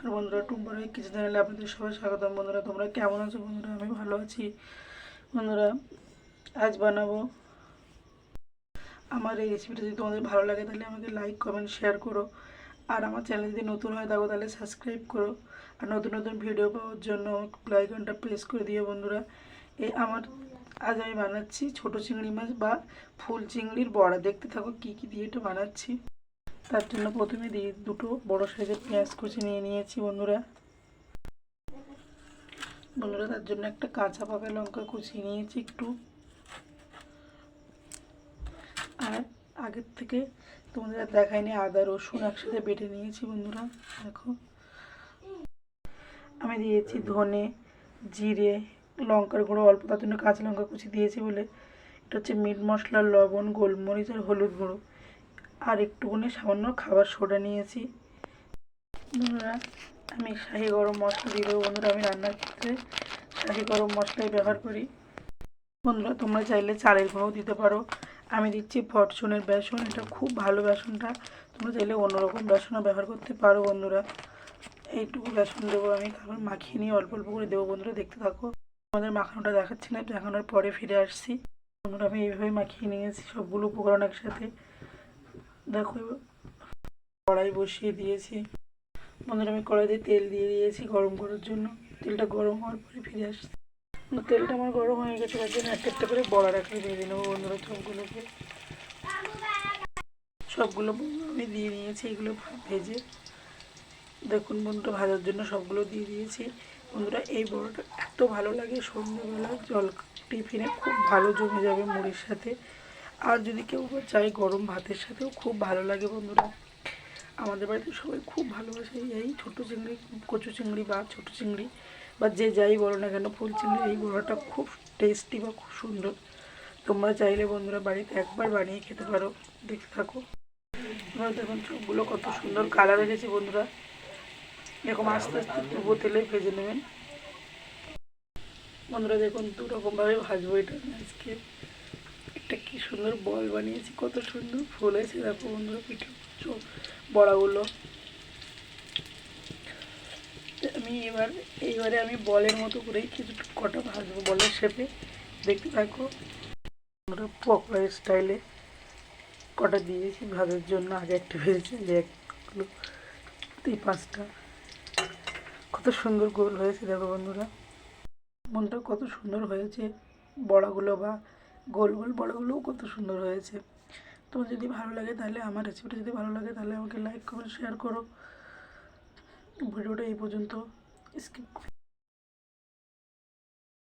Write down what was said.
নমস্কার বন্ধুরা টুম্পার কিছু চ্যানেলে আপনাদের সবাই স্বাগতম। বন্ধুরা, তোমরা কেমন আছো বন্ধুরা? আমি ভালো আছি। বন্ধুরা, আজ বানাবো আমার এই রেসিপিটা যদি তোমাদের ভালো লাগে, তাহলে আমাকে লাইক কমেন্ট শেয়ার করো। আর আমার চ্যানেল যদি নতুন হয়ে থাকো তাহলে সাবস্ক্রাইব করো। আর নতুন নতুন ভিডিও পাওয়ার জন্য লাইকনটা প্রেস করে দিও বন্ধুরা। এই আমার, আজ আমি বানাচ্ছি ছোট চিংড়ি মাছ বা ফুল চিংড়ির বড়া। দেখতে থাকো কী কী দিয়ে এটা বানাচ্ছি। তার জন্য প্রথমে দিয়ে দুটো বড় সাইজের পেঁয়াজ কুচি নিয়ে নিয়েছি বন্ধুরা। বন্ধুরা, তার জন্য একটা কাঁচা পাকা লঙ্কা কুচি নিয়েছি একটু। আর আগের থেকে তোমাদের আর দেখায়নি আদা, রসুন একসাথে বেটে নিয়েছি বন্ধুরা, দেখো। আমি দিয়েছি ধনে, জিরে, লঙ্কার গুঁড়ো, অল্প, তার জন্য কাঁচা লঙ্কা কুচি দিয়েছি বলে। এটা হচ্ছে মিট মশলা, লবণ, গোলমরিচ আর হলুদ গুঁড়ো। আর একটুখানি সামান্য খাবার সোডা নিয়েছি। বন্ধুরা, আমি শাহি গরম মশলা দেবো। বন্ধুরা, আমি রান্নার ক্ষেত্রে শাহি গরম মশলাই ব্যবহার করি। বন্ধুরা, তোমরা চাইলে চালের গুঁড়োও দিতে পারো। আমি দিচ্ছি ফরচুনের বেসন, এটা খুব ভালো বেসনটা। তোমরা চাইলে অন্যরকম বেসনও ব্যবহার করতে পারো, বন্ধুরা। এইটুকু বেসন দেবো আমি তারপর মাখিয়ে নিয়ে অল্প অল্প করে দেবো, বন্ধুরা, দেখতে থাকো। আমাদের মাখানোটা দেখাচ্ছি না, দেখানোর পরে ফিরে আসছি। বন্ধুরা, আমি এইভাবে মাখিয়ে নিয়েছি সবগুলো উপকরণ একসাথে। দেখো কড়াই বসিয়ে দিয়েছি। বন্ধুরা, আমি কড়াইতে তেল দিয়ে দিয়েছি গরম করার জন্য। তেলটা গরম হওয়ার পরে ফিরে আসছি। তেলটা আমার গরম হয়ে গেছে, তার জন্য একটা একটা করে বড়া রাখলে ভেজে নেব বন্ধুরা সবগুলোকে সবগুলো আমি দিয়ে দিয়েছি এগুলো ভেজে। দেখুন বন্ধুরা, ভাজার জন্য সবগুলো দিয়ে দিয়েছি। বন্ধুরা, এই বড়াটা এত ভালো লাগে, সন্ধ্যেবেলা জল টিফিনে খুব ভালো জমে যাবে মুড়ির সাথে। আর যদি কেউ চাই গরম ভাতের সাথেও খুব ভালো লাগে বন্ধুরা, আমাদের বাড়িতে সবাই খুব ভালোবাসে এই ছোটো চিংড়ি, কচু চিংড়ি বা ছোটো চিংড়ি বা যে যাই বলো না কেন, ফুল চিংড়ি, এই বড়াটা খুব টেস্টি বা খুব সুন্দর। তোমরা চাইলে বন্ধুরা বাড়িতে একবার বানিয়ে খেতে পারো, দেখতে থাকো। তোমরা দেখুন সবগুলো কত সুন্দর কালার এসেছে বন্ধুরা। এরকম আস্তে আস্তে তবুও তেলে ভেজে নেবেন। বন্ধুরা দেখুন দু রকমভাবে ভাজবো এটা আজকে। সুন্দর বল বানিয়েছি, কত সুন্দর ফুল আছে দেখো বন্ধুরা, পিঠে বড়াগুলো। আমি এবার, এইবারে আমি বলের মতো করেই কিছু কটা ভাজবো বলের শেপে। দেখতে থাকো। আমরা পকোড়া স্টাইলে কটা দিয়েছি, ভাজার জন্য আগে একটা ভেজেছি যে একগুলো এই পাঁচটা। কত সুন্দর গোল হয়েছে, দেখো বন্ধুরা। মনটা কত সুন্দর হয়েছে, বড়াগুলো বা গোল গোল বড়গুলোও কত সুন্দর হয়েছে। তোমার যদি ভালো লাগে তাহলে, আমার রেসিপিটা যদি ভালো লাগে তাহলে আমাকে লাইক কমেন্ট শেয়ার করো। ভিডিওটা এই পর্যন্ত। স্কিপ